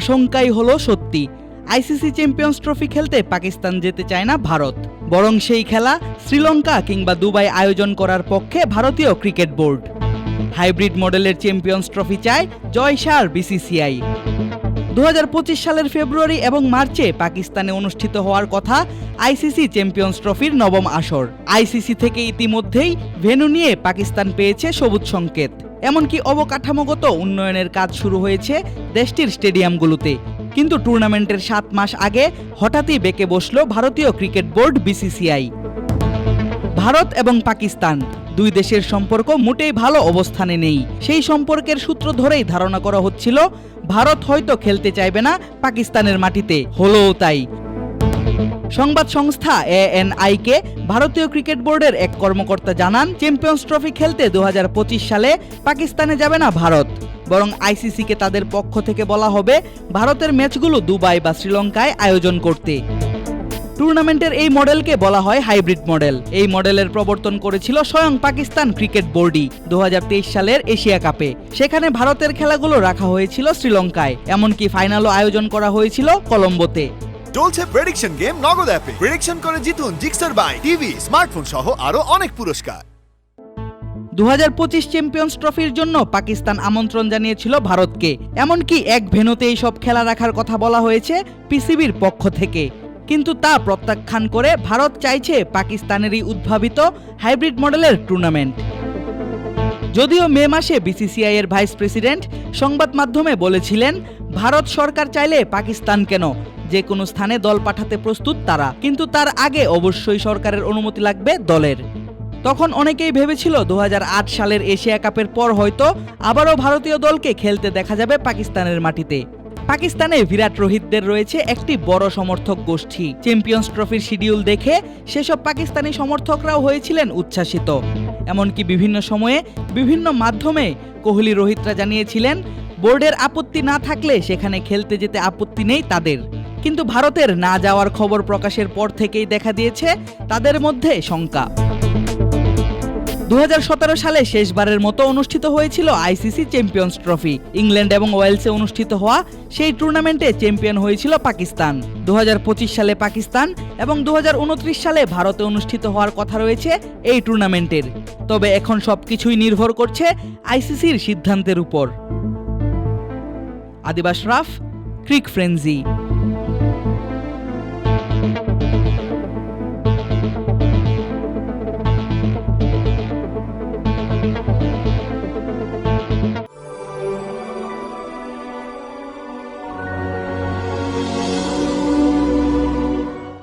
আশঙ্কাই হলো সত্যি। ICC champions trophy খেলতে পাকিস্তান যেতে চায় না ভারত। বরং সেই খেলা শ্রীলঙ্কা কিংবা দুবাই আয়োজন করার পক্ষে ভারতীয় ক্রিকেট বোর্ড। হাইব্রিড মডেলের চ্যাম্পিয়ন্স ট্রফি চায় জয়সার বিসিসিআই। দু হাজার পঁচিশ সালের ফেব্রুয়ারি এবং মার্চে পাকিস্তানে অনুষ্ঠিত হওয়ার কথা আইসিসি চ্যাম্পিয়ন্স ট্রফির নবম আসর। আইসিসি থেকে ইতিমধ্যেই ভেন্যু নিয়ে পাকিস্তান পেয়েছে সবুজ সংকেত। এমনকি অবকাঠামোগত উন্নয়নের কাজ শুরু হয়েছে দেশটির স্টেডিয়ামগুলোতে। কিন্তু টুর্নামেন্টের সাত মাস আগে হঠাৎই বেঁকে বসল ভারতীয় ক্রিকেট বোর্ড বিসিসিআই। ভারত এবং পাকিস্তান দুই দেশের সম্পর্ক মোটেই ভালো অবস্থানে নেই। সেই সম্পর্কের সূত্র ধরেই ধারণা করা হচ্ছিল, ভারত হয়তো খেলতে চাইবে না পাকিস্তানের মাটিতে। হলোও তাই। সংবাদ সংস্থা এএনআইকে ভারতীয় ক্রিকেট বোর্ডের এক কর্মকর্তা জানান, চ্যাম্পিয়ন্স ট্রফি খেলতে দু হাজার পঁচিশ সালে পাকিস্তানে যাবে না ভারত। বরং আইসিসিকে তাদের পক্ষ থেকে বলা হবে, ভারতের ম্যাচগুলো দুবাই বা শ্রীলঙ্কায় আয়োজন করতে। টুর্নামেন্টের এই মডেলকে বলা হয় হাইব্রিড মডেল। এই মডেলের প্রবর্তন করেছিল স্বয়ং পাকিস্তান ক্রিকেট বোর্ডই দু হাজার তেইশ সালের এশিয়া কাপে। সেখানে ভারতের খেলাগুলো রাখা হয়েছিল শ্রীলঙ্কায়। এমনকি ফাইনালও আয়োজন করা হয়েছিল কলম্বোতে। চলছে প্রেডিকশন গেম নগদ অ্যাপে প্রেডিকশন করে জিতুন জিক্সার বাই টিভি স্মার্টফোন সহ আরও অনেক পুরস্কার। দু হাজার পঁচিশ চ্যাম্পিয়ন্স ট্রফির জন্য পাকিস্তান আমন্ত্রণ জানিয়েছিল ভারতকে। এমনকি এক ভেন্যুতে এই সব খেলা রাখার কথা বলা হয়েছে পিসিবির পক্ষ থেকে। কিন্তু তা প্রত্যাখ্যান করে ভারত চাইছে পাকিস্তানেরই উদ্ভাবিত হাইব্রিড মডেলের টুর্নামেন্ট যদিও মে মাসে বিসিসিআই এর ভাইস প্রেসিডেন্ট সংবাদ মাধ্যমে বলেছিলেন, ভারত সরকার চাইলে পাকিস্তান কেন? যে কোনো স্থানে দল পাঠাতে প্রস্তুত তারা, কিন্তু তার আগে অবশ্যই সরকারের অনুমতি লাগবে দলের। তখন অনেকেই ভেবেছিল দু হাজার আট সালের এশিয়া কাপের পর হয়তো আবারও ভারতীয় দলকে খেলতে দেখা যাবে পাকিস্তানের মাটিতে। পাকিস্তানে বিরাট রোহিতদের রয়েছে একটি বড় সমর্থক গোষ্ঠী। চ্যাম্পিয়ন্স ট্রফির শিডিউল দেখে সেসব পাকিস্তানি সমর্থকরাও হয়েছিলেন উচ্ছ্বাসিত। এমনকি বিভিন্ন সময়ে বিভিন্ন মাধ্যমে কোহলি রোহিতরা জানিয়েছিলেন, বোর্ডের আপত্তি না থাকলে সেখানে খেলতে যেতে আপত্তি নেই তাদের। কিন্তু ভারতের না যাওয়ার খবর প্রকাশের পর থেকেই দেখা দিয়েছে তাদের মধ্যে শঙ্কা। দু হাজার সতেরো সালে শেষবারের মতো অনুষ্ঠিত হয়েছিল আইসিসি চ্যাম্পিয়ন্স ট্রফি। ইংল্যান্ড এবং ওয়েলসে অনুষ্ঠিত হওয়া সেই টুর্নামেন্টে চ্যাম্পিয়ন হয়েছিল পাকিস্তান। দুহাজার পঁচিশ সালে পাকিস্তান এবং দু হাজার উনত্রিশ সালে ভারতে অনুষ্ঠিত হওয়ার কথা রয়েছে এই টুর্নামেন্টের। তবে এখন সবকিছুই নির্ভর করছে আইসিসির সিদ্ধান্তের উপর। আদিবাস রাফ, ক্রিক ফ্রেন্জি